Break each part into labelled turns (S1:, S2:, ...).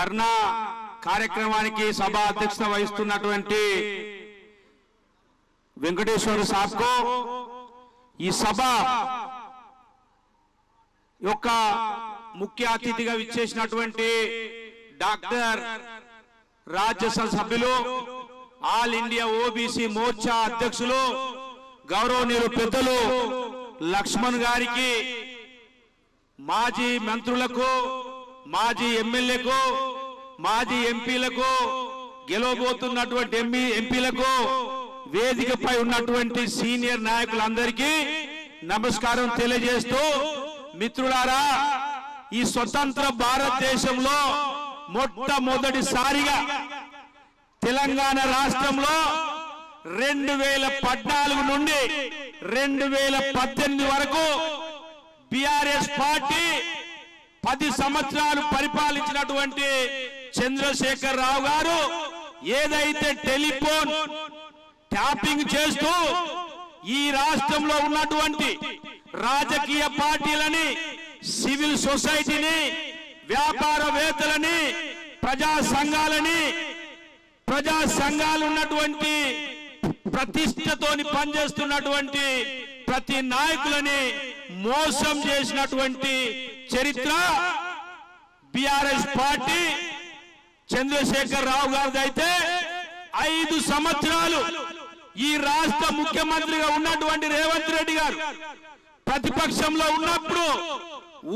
S1: ధర్నా కార్యక్రమానికి సభ అధ్యక్షత వహిస్తున్నటువంటి వెంకటేశ్వర సాబ్కు ఈ సభ యొక్క ముఖ్య అతిథిగా విచ్చేసినటువంటి డాక్టర్ రాజ్యసభ సభ్యులు ఆల్ ఇండియా ఓబీసీ మోర్చా అధ్యక్షులు గౌరవనీయులు పెద్దలు లక్ష్మణ్ గారికి మాజీ మంత్రులకు మాజీ ఎమ్మెల్యేకు మాజీ ఎంపీలకు గెలవబోతున్నటువంటి ఎంపీ ఎంపీలకు వేదికపై ఉన్నటువంటి సీనియర్ నాయకులందరికీ నమస్కారం తెలియజేస్తూ మిత్రులారా ఈ స్వతంత్ర భారతదేశంలో మొట్టమొదటిసారిగా తెలంగాణ రాష్ట్రంలో రెండు వేల పద్నాలుగు నుండి రెండు వేల పద్దెనిమిది వరకు బిఆర్ఎస్ పార్టీ పది సంవత్సరాలు పరిపాలించినటువంటి చంద్రశేఖర్ రావు గారు ఏదైతే టెలిఫోన్ ట్యాపింగ్ చేస్తూ ఈ రాష్ట్రంలో ఉన్నటువంటి రాజకీయ పార్టీలని సివిల్ సొసైటీని వ్యాపారవేత్తలని ప్రజా సంఘాలని ప్రజా సంఘాలు ఉన్నటువంటి ప్రతిష్టతోని పనిచేస్తున్నటువంటి ప్రతి నాయకులని మోసం చేసినటువంటి చరిత్ర బిఆర్ఎస్ పార్టీ చంద్రశేఖర్ రావు గారిది అయితే ఐదు సంవత్సరాలు ఈ రాష్ట్ర ముఖ్యమంత్రిగా ఉన్నటువంటి రేవంత్ రెడ్డి గారు. ప్రతిపక్షంలో ఉన్నప్పుడు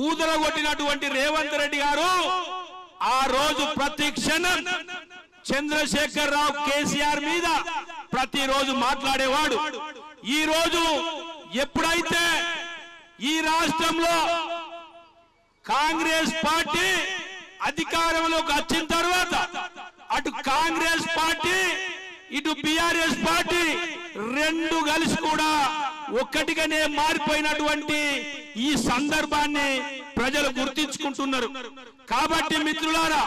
S1: ఊదర కొట్టినటువంటి రేవంత్ రెడ్డి గారు ఆ రోజు ప్రతి క్షణం చంద్రశేఖర్ రావు కేసీఆర్ మీద ప్రతిరోజు మాట్లాడేవాడు. ఈ రోజు ఎప్పుడైతే ఈ రాష్ట్రంలో కాంగ్రెస్ పార్టీ అధికారంలోకి వచ్చిన తర్వాత అటు కాంగ్రెస్ పార్టీ ఇటు బిఆర్ఎస్ పార్టీ రెండు కలిసి కూడా ఒక్కటిగానే మారిపోయినటువంటి ఈ సందర్భాన్ని ప్రజలు గుర్తించుకుంటున్నారు. కాబట్టి మిత్రులారా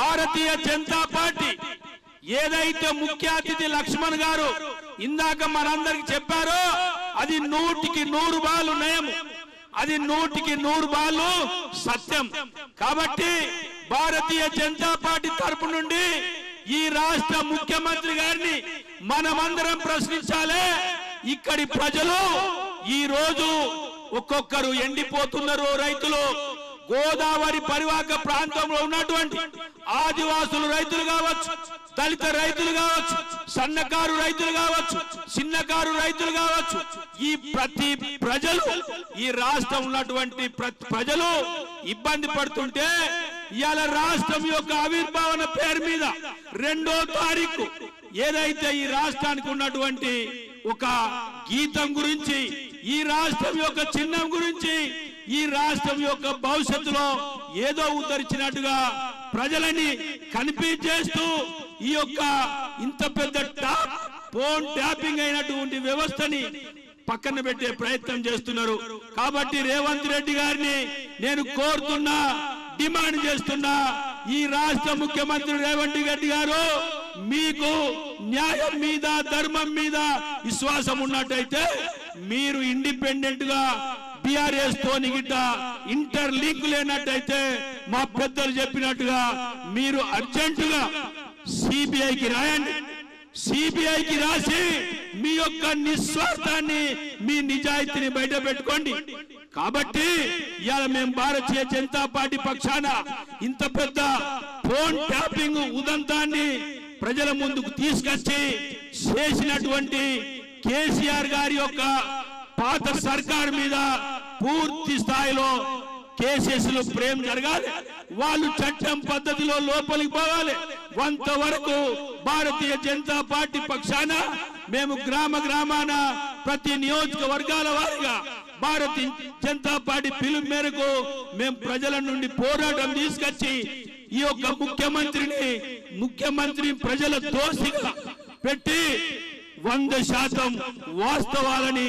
S1: భారతీయ జనతా పార్టీ ఏదైతే ముఖ్య అతిథి లక్ష్మణ్ గారు ఇందాక మనందరికి చెప్పారో అది నూటికి నూరు బాలు నయం అది నూటికి నూరు బాలు సత్యం. కాబట్టి భారతీయ జనతా పార్టీ తరపు నుండి ఈ రాష్ట్ర ముఖ్యమంత్రి గారిని మనమందరం ప్రశ్నించాలి. ఇక్కడి ప్రజలు ఈ రోజు ఒక్కొక్కరు ఎండిపోతున్నారు రైతులు. గోదావరి పరివాహక ప్రాంతంలో ఉన్నటువంటి ఆదివాసులు రైతులు కావచ్చు దళిత రైతులు కావచ్చు సన్నకారు రైతులు కావచ్చు చిన్నకారు రైతులు కావచ్చు ఈ ప్రతి ప్రజలు ఈ రాష్ట్రం ఉన్నటువంటి ప్రతి ప్రజలు ఇబ్బంది పడుతుంటే ఇవాళ రాష్ట్రం యొక్క ఆవిర్భావన పేరు మీద రెండో తారీఖు ఏదైతే ఈ రాష్ట్రానికి ఉన్నటువంటి ఒక గీతం గురించి ఈ రాష్ట్రం యొక్క చిహ్నం గురించి ఈ రాష్ట్రం యొక్క భవిష్యత్తులో ఏదో ఉద్ధరించినట్టుగా ప్రజలని కనిపించేస్తూ ఈ యొక్క ఇంత పెద్ద టాప్ ఫోన్ ట్యాపింగ్ అయినటువంటి వ్యవస్థని పక్కన పెట్టే ప్రయత్నం చేస్తున్నారు. కాబట్టి రేవంత్ రెడ్డి గారిని నేను కోరుతున్నా డిమాండ్ చేస్తున్నా ఈ రాష్ట్ర ముఖ్యమంత్రి రేవంత్ రెడ్డి గారు మీకు న్యాయం మీద ధర్మం మీద విశ్వాసం ఉన్నట్టయితే మీరు ఇండిపెండెంట్గా బిఆర్ఎస్ తోని గిట్ట ఇంటర్ లింక్ లేనట్టయితే మా పెద్దలు చెప్పినట్టుగా మీరు అర్జెంటుగా సిబిఐకి రాయండి. సిబిఐకి రాసి మీ యొక్క నిస్వార్థాన్ని మీ నిజాయితీని బయట పెట్టుకోండి. కాబట్టి ఇవాళ మేము భారతీయ జనతా పార్టీ పక్షాన ఇంత పెద్ద ఫోన్ ట్యాపింగ్ ఉదంతాన్ని ప్రజల ముందుకు తీసుకొచ్చి చేసినటువంటి కేసీఆర్ గారి యొక్క పాత సర్కార్ మీద పూర్తి స్థాయిలో కేసెస్లో ప్రేమ జరగాలి. వాళ్ళు చట్టం పద్ధతిలో లోపలికి పోవాలి. కొంత వరకు భారతీయ జనతా పార్టీ పక్షాన మేము గ్రామ గ్రామాన ప్రతి నియోజకవర్గాల వారిగా భారతీయ జనతా పార్టీ పిలుపు మేరకు మేము ప్రజల నుండి పోరాటం తీసుకొచ్చి ఈ యొక్క ముఖ్యమంత్రిని ముఖ్యమంత్రి ప్రజల దోషిగా పెట్టి వంద శాతం వాస్తవాలని